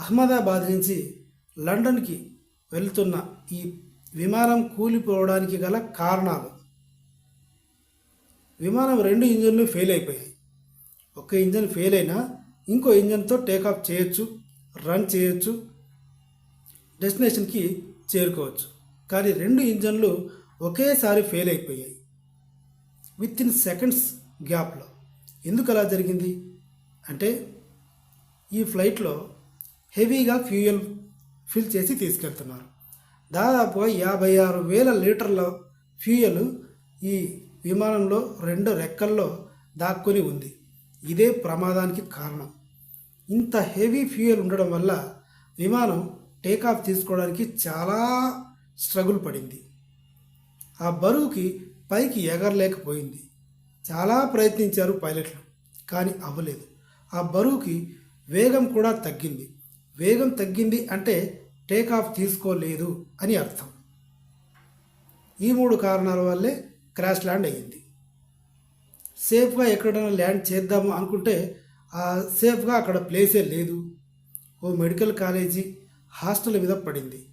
అహ్మదాబాద్ నుంచి లండన్కి వెళ్తున్న ఈ విమానం కూలిపోవడానికి గల కారణాలు. విమానం రెండు ఇంజన్లు ఫెయిల్ అయిపోయాయి. ఒక ఇంజన్ ఫెయిల్ అయినా ఇంకో ఇంజన్తో టేకాఫ్ చేయొచ్చు రన్ చేయొచ్చు డెస్టినేషన్కి చేరుకోవచ్చు. కానీ రెండు ఇంజన్లు ఒకేసారి ఫెయిల్ అయిపోయాయి. విత్ ఇన్ సెకండ్స్ గ్యాప్లో. ఎందుకు అలా జరిగింది? అంటే ఈ ఫ్లైట్లో హెవీగా ఫ్యూయల్ ఫిల్ చేసి తీసుకెళ్తున్నారు. దాదాపుగా యాభై ఆరు వేల లీటర్ల ఫ్యూయల్ ఈ విమానంలో రెండు రెక్కల్లో దాక్కుని ఉంది. ఇదే ప్రమాదానికి కారణం. ఇంత హెవీ ఫ్యూయల్ ఉండడం వల్ల విమానం టేకాఫ్ తీసుకోవడానికి చాలా స్ట్రగుల్ పడింది. ఆ బరువుకి పైకి ఎగరలేకపోయింది. చాలా ప్రయత్నించారు పైలట్లు కానీ అవ్వలేదు. ఆ బరువుకి వేగం కూడా తగ్గింది. వేగం తగ్గింది అంటే టేకాఫ్ తీసుకోలేదు అని అర్థం. ఈ మూడు కారణాల వల్లే క్రాష్ ల్యాండ్ అయ్యింది. సేఫ్గా ఎక్కడైనా ల్యాండ్ చేద్దాము అనుకుంటే ఆ సేఫ్గా అక్కడ ప్లేసే లేదు. ఓ మెడికల్ కాలేజీ హాస్టల్ మీద పడింది.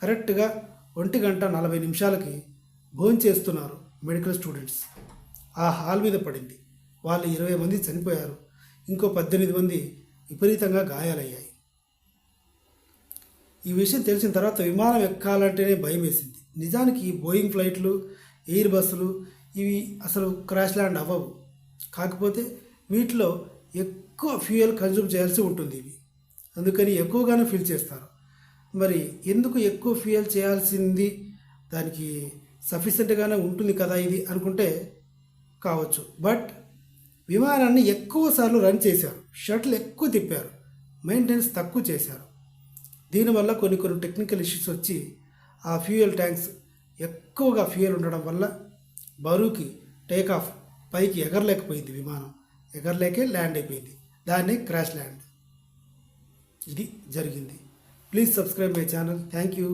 కరెక్ట్గా ఒంటి గంట నలభై నిమిషాలకి భోంచేస్తున్నారు మెడికల్ స్టూడెంట్స్. ఆ హాల్ మీద పడింది. వాళ్ళు ఇరవై మంది చనిపోయారు. ఇంకో పద్దెనిమిది మంది విపరీతంగా గాయాలయ్యాయి. ఈ విషయం తెలిసిన తర్వాత విమానం ఎక్కాలంటేనే భయం వేసింది నిజానికి ఈ బోయింగ్ ఫ్లైట్లు ఎయిర్ బస్సులు ఇవి అసలు క్రాష్ ల్యాండ్ అవ్వవు. కాకపోతే వీటిలో ఎక్కువ ఫ్యూయల్ కన్జ్యూమ్ చేయాల్సి ఉంటుంది ఇవి. అందుకని ఎక్కువగానే ఫిల్ చేస్తారు. మరి ఎందుకు ఎక్కువ ఫ్యూయల్ చేయాల్సింది? దానికి సఫిషియెంట్గానే ఉంటుంది కదా ఇది అనుకుంటే కావచ్చు. బట్ విమానాన్ని ఎక్కువసార్లు రన్ చేశారు. షటిల్ ఎక్కువ తిప్పారు. మెయింటెనెన్స్ తక్కువ చేశారు. దీనివల్ల కొన్ని కొన్ని టెక్నికల్ ఇష్యూస్ వచ్చి ఆ ఫ్యూయల్ ట్యాంక్స్ ఎక్కువగా ఫ్యూయల్ ఉండడం వల్ల బరువుకి టేక్ ఆఫ్ పైకి ఎగరలేకపోయింది విమానం. ఎగరలేకే ల్యాండ్ అయిపోయింది. దాన్ని క్రాష్ ల్యాండ్ ఇది జరిగింది. Please subscribe my channel thank you